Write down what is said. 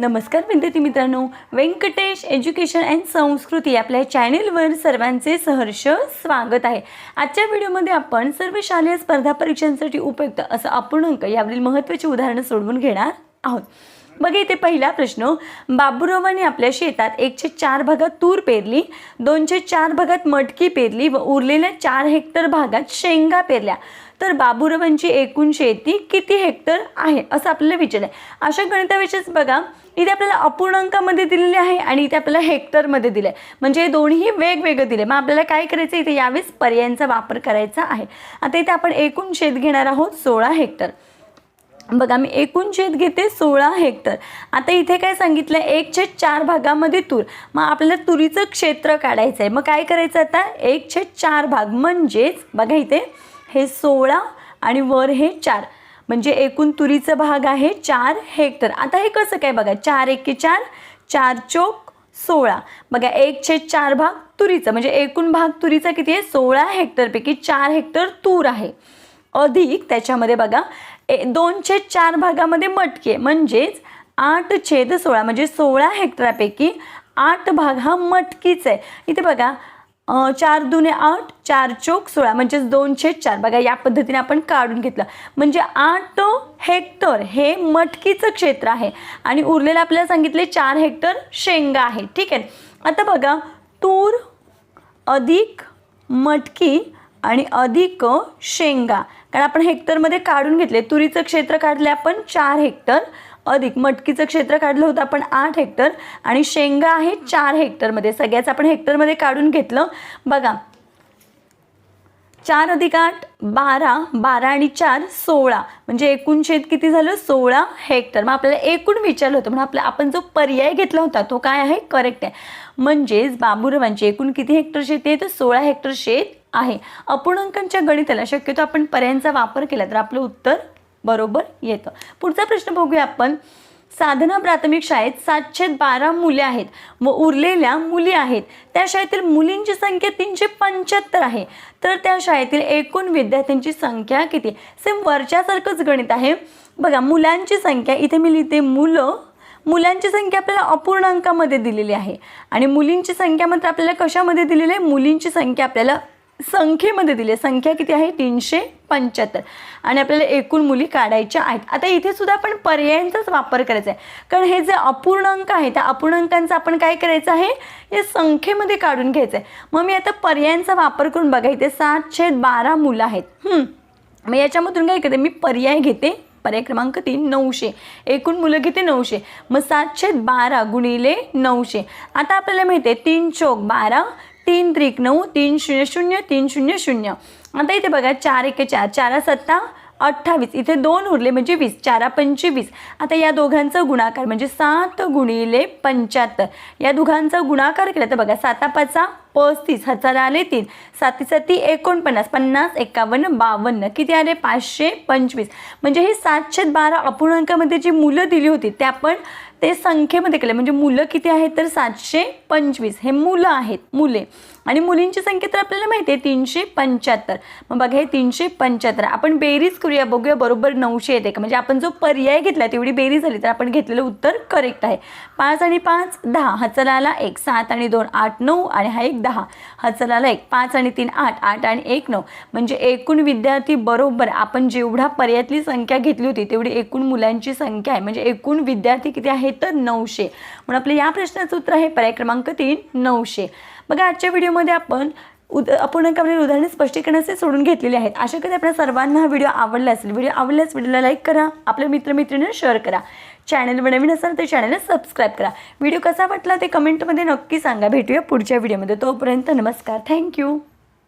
नमस्कार विद्यार्थी मित्रांनो. व्यंकटेश एज्युकेशन अँड संस्कृती आपल्या चॅनेलवर सर्वांचे सहर्ष स्वागत आहे. आजच्या व्हिडिओमध्ये आपण सर्व शालेय स्पर्धा परीक्षांसाठी उपयुक्त असं अपूर्णांक यावरील महत्त्वाची उदाहरणं सोडवून घेणार आहोत. बघा इथे पहिला प्रश्न. बाबुरावाने आपल्या शेतात एकशे चार भागात तूर पेरली दोनशे चार भागात मटकी पेरली व उरलेल्या चार हेक्टर भागात शेंगा पेरल्या. तर बाबुरावांची एकूण शेती किती हेक्टर आहे असं आपल्याला विचारलं आहे. अशा गणिताविषयीच बघा. इथे आपल्याला अपूर्णांकामध्ये दिलेले आहे आणि इथे आपल्याला हेक्टरमध्ये दिलं आहे म्हणजे हे दोन्ही वेगवेगळं दिले मग आपल्याला काय करायचं इथे यावेळेस पर्यायांचा वापर करायचा आहे. आता इथे आपण एकूण शेत घेणार आहोत सोळा हेक्टर. बघा मी एकूण शेत घेते सोळा हेक्टर. आता इथे काय सांगितलं एक छेद चार भागामध्ये तूर. मग आपल्याला तुरीचं क्षेत्र काढायचं आहे मग काय करायचं आता? एक छेद चार भाग. म्हणजेच बघा इथे हे सोळा आणि वर हे चार. म्हणजे एकूण तुरीचा भाग आहे चार हेक्टर. आता हे कसं काय बघा? चार एके चार चार चोक सोळा. बघा एक छेद चार भाग तुरीचं. म्हणजे एकूण भाग तुरीचा किती आहे? सोळा हेक्टरपैकी चार हेक्टर तूर आहे. अधिक त्याच्यामध्ये बघा ए दोन छेद चार भागामध्ये मटके. म्हणजेच आठ छेद सोळा. म्हणजे सोळा हेक्टरापैकी आठ भाग हा मटकीचा आहे. इथे बघा चार दुने आठ चार चोक सोळा म्हणजेच दोनशे चार. बघा या पद्धतीने आपण काढून घेतलं. म्हणजे आठ हेक्टर हे मटकीचं क्षेत्र आहे. आणि उरलेलं आपल्याला सांगितले चार हेक्टर शेंगा आहे. ठीक आहे? आता बघा तूर अधिक मटकी आणि अधिक शेंगा. कारण आपण हेक्टरमध्ये काढून घेतले. तुरीचं क्षेत्र काढले आपण चार हेक्टर. अधिक मटकीचं क्षेत्र काढलं होतं आपण आठ हेक्टर आणि शेंगा आहे चार हेक्टरमध्ये. सगळ्याच आपण हेक्टरमध्ये काढून घेतलं. बघा चार अधिक आठ बारा बारा आणि चार सोळा. म्हणजे एकूण शेत किती झालं? सोळा हेक्टर. मग आपल्याला एकूण विचारलं होतं. म्हणून आपला आपण जो पर्याय घेतला होता तो काय आहे? करेक्ट आहे. म्हणजेच बाबुरावांची एकूण किती हेक्टर शेती आहे? तर सोळा हेक्टर शेत आहे. अपूर्णांकांच्या गणिताला शक्यतो आपण पर्यायांचा वापर केला तर आपलं उत्तर बरोबर येतं. पुढचा प्रश्न बघूया आपण. साधना प्राथमिक शाळेत सातशे बारा मुले आहेत व उरलेल्या मुली आहेत. त्या शाळेतील मुलींची संख्या तीनशे पंच्याहत्तर आहे. तर त्या शाळेतील एकूण विद्यार्थ्यांची संख्या किती? सेम वरच्यासारखंच गणित आहे. बघा मुलांची संख्या इथे मी लिहिते मुलं. मुलांची संख्या आपल्याला अपूर्णांकामध्ये दिलेली आहे. आणि मुलींची संख्या मात्र आपल्याला कशामध्ये दिलेली आहे? मुलींची संख्या आपल्याला संख्येमध्ये दिली आहे. संख्या किती आहे? तीनशे पंच्याहत्तर. आणि आपल्याला एकूण मुली काढायच्या आहेत. आता इथे सुद्धा आपण पर्यायांचाच वापर करायचा आहे. कारण हे जे अपूर्णांक आहे त्या अपूर्णांकांचा आपण काय करायचं आहे? हे संख्येमध्ये काढून घ्यायचं आहे. मग मी आता पर्यायांचा वापर करून बघा. इथे सात छेद बारा मुलं आहेत. मग याच्यामधून काय करते? मी पर्याय घेते. पर्याय क्रमांक तीन नऊशे. एकूण मुलं घेते नऊशे. मग सातशे बारा गुणिले नऊशे. आता आपल्याला माहिती आहे तीन चौक बारा तीन त्रिक नऊ तीन शून्य शून्य तीन शून्य शून्य. आता इथे बघा चार एके चार चारा सत्ता अठ्ठावीस. इथे दोन उरले म्हणजे वीस चारा पंचवीस. आता या दोघांचा गुणाकार म्हणजे सात गुणिले पंच्याहत्तर. या दोघांचा गुणाकार केला तर बघा साता पाचा पस्तीस हजार आले तीन. साती साती एकोणपन्नास पन्नास एकावन्न बावन्न. किती आले? पाचशे पंचवीस. म्हणजे ही सातशे बारा अपूर्णांकामध्ये जी मुलं दिली होती त्या आपण ते संख्येमध्ये केले. म्हणजे मुलं किती आहेत? तर सातशे पंचवीस. हे मुलं आहेत मुले. आणि मुलींची संख्या तर आपल्याला माहिती आहे तीनशे पंच्याहत्तर. मग बघा हे तीनशे पंच्याहत्तर. आपण बेरीज करूया बघूया बरोबर नऊशे येते का? म्हणजे आपण जो पर्याय घेतला तेवढी बेरीज झाली तर आपण घेतलेलं उत्तर करेक्ट आहे. पाच आणि पाच दहा. हा आला एक. सात आणि दोन आठ नऊ. आणि हा एक दहा. हा चलाला एक पाच आणि तीन आठ. आठ आणि एक नऊ. म्हणजे एकूण विद्यार्थी बरोबर आपण जेवढा पर्यायातली संख्या घेतली होती तेवढी एकूण मुलांची संख्या आहे. म्हणजे एकूण विद्यार्थी किती आहे तर नऊशे. म्हणून आपलं या प्रश्नाचं उत्तर आहे पर्याय क्रमांक तीन नऊशे. बघा आजच्या व्हिडिओमध्ये आपण उद अपूर्णांकावरील उदाहरणे स्पष्टीकरणाचे सोडून घेतलेले आहेत. अशा कधी आपल्या सर्वांना हा व्हिडिओ आवडला असेल. व्हिडिओ आवडल्यास व्हिडिओला लाईक करा. आपल्या मित्रमैत्रिणींना शेअर करा. चॅनलवर नवीन असाल तर चॅनलला सबस्क्राईब करा. व्हिडिओ कसा वाटला ते कमेंटमध्ये नक्की सांगा. भेटूया पुढच्या व्हिडिओमध्ये तोपर्यंत नमस्कार. थँक्यू